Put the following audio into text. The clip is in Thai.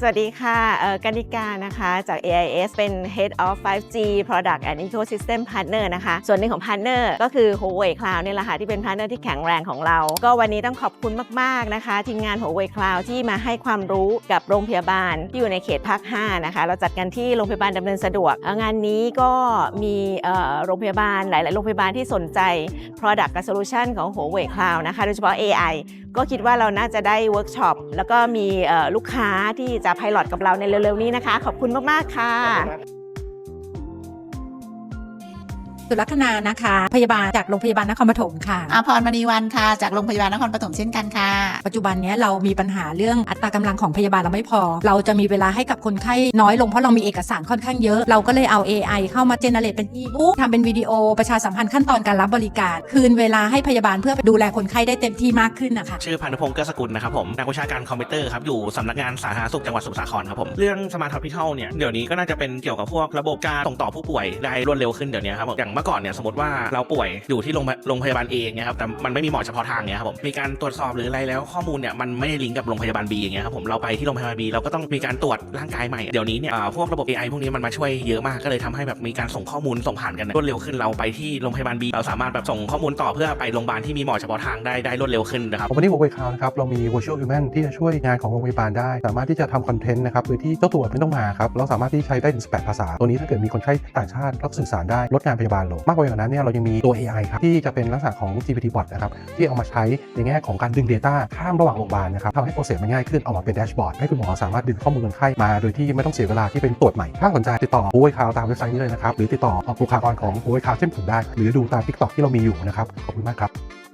สวัสดีค่ะเอ่อกนิกานะคะจาก AIS เป็น Head of 5G Product and Ecosystem Partner นะคะ ส่วนหนึ่งของ Partner ก็คือ Huawei Cloud เนี่ยแหละค่ะที่เป็น Partner ที่แข็งแรงของเรา ก็วันนี้ต้องขอบคุณมาก ๆ นะคะ ทีมงาน Huawei Cloud ที่มาให้ความรู้กับโรงพยาบาล ที่อยู่ในเขตภาค 5 นะคะ เราจัดกันที่โรงพยาบาลดำเนินสะดวก งานนี้ก็มีโรงพยาบาลหลาย ๆ โรงพยาบาลที่สนใจ Product กับ Solution ของ Huawei Cloud นะคะ โดยเฉพาะ AI ก็คิดว่าเราน่าจะได้เวิร์กช็อปแล้วก็มีลูกค้าที่จะไพลอตกับเราในเร็วๆนี้นะคะ ขอบคุณมากๆค่ะ สุลักษณานะคะ พยาบาลจากโรงพยาบาลนครปฐมค่ะอาพรมณีวันค่ะ จากโรงพยาบาลนครปฐมเช่นกันค่ะ ปัจจุบันเนี้ยเรามีปัญหาเรื่องอัตรากำลังของพยาบาลเราไม่พอ เราจะมีเวลาให้กับคนไข้น้อยลงเพราะเรามีเอกสารค่อนข้างเยอะเราก็เลยเอา AI เข้ามาเจเนเรตเป็นอีบุ๊กทำเป็นวิดีโอประชาสัมพันธ์ขั้นตอนการรับบริการ คืนเวลาให้พยาบาลเพื่อดูแลคนไข้ได้เต็มที่มากขึ้นนะคะชื่อพันธุพงศ์เกื้อสกุลนะครับผมนักวิชาการคอมพิวเตอร์ครับอยู่สำนักงานสาธารณสุขจังหวัดสมุทรสาครครับผมเรื่องสมาร์ทฮอสพิทอลเนี่ยเดี๋ยวนี้ก็น่าจะเป็นเกี่ยวกับพวกระบบการส่งต่อผู้ป่วยได้รวดเร็วขึ้นเดี๋ยวนี้ครับผมอย่างเมื่อก่อนเนี่ยสมมติว่าเราป่วยอยู่ที่โรงพยาบาลเองเนี่ยครับแต่มันไม่มีหมอเฉพาะทางเนี่ยครับผมมีการตรวจสอบหรืออะไรแล้วข้อมูลเนี่ยมันไม่ได้ลิงก์กับโรงพยาบาล B อย่างเงี้ยครับผมเราไปที่โรงพยาบาล B เราก็ต้องมีการตรวจร่างกายใหม่เดี๋ยวนี้เนี่ยพวกระบบ AI พวกนี้มันมาช่วยเยอะมากก็เลยทำให้แบบมีการส่งข้อมูลส่งผ่านกันรวดเร็วขึ้นเราไปที่โรงพยาบาล B เราสามารถแบบส่งข้อมูลต่อเพื่อไปโรงพยาบาลที่มีหมอเฉพาะทางได้ได้รวดเร็วขึ้นนะครับวันนี้ Huawei Cloud นะครับเรามี Virtual Human ที่จะช่วยงานของโรงพยาบาลได้ สามารถที่จะทำคอนเทนต์นะครับโดยที่เจ้าตัวไม่ต้องมาครับเราสามารถที่ใช้ได้ถึง18ภาษาตัวนี้ถ้าเกิดมีคนไข้ต่างชาติก็สื่อสารได้ลดงานพยาบาลลง มากกว่านั้นเนี่ยเรายังมีตัว AI ครับที่จะเป็นลักษณะของ GPT bot นะครับที่เอามาใช้ในแง่ของการดึง Data ข้ามระหว่างโรงพยาบาลนะครับทำให้โปรเซสมันง่ายขึ้นออกมาเป็นแดชบอร์ดให้คุณหมอสามารถดึงข้อมูลคนไข้มา โดยที่ไม่ต้องเสียเวลาที่เป็นตรวจใหม่ ถ้าสนใจติดต่อ Huawei Cloud ตามเว็บไซต์นี้เลยนะครับหรือติดต่อบุคลากรของ Huawei Cloud เช่นผมได้ หรือดูตามทิกตอกที่เรามีอยู่นะครับขอบคุณมากครับ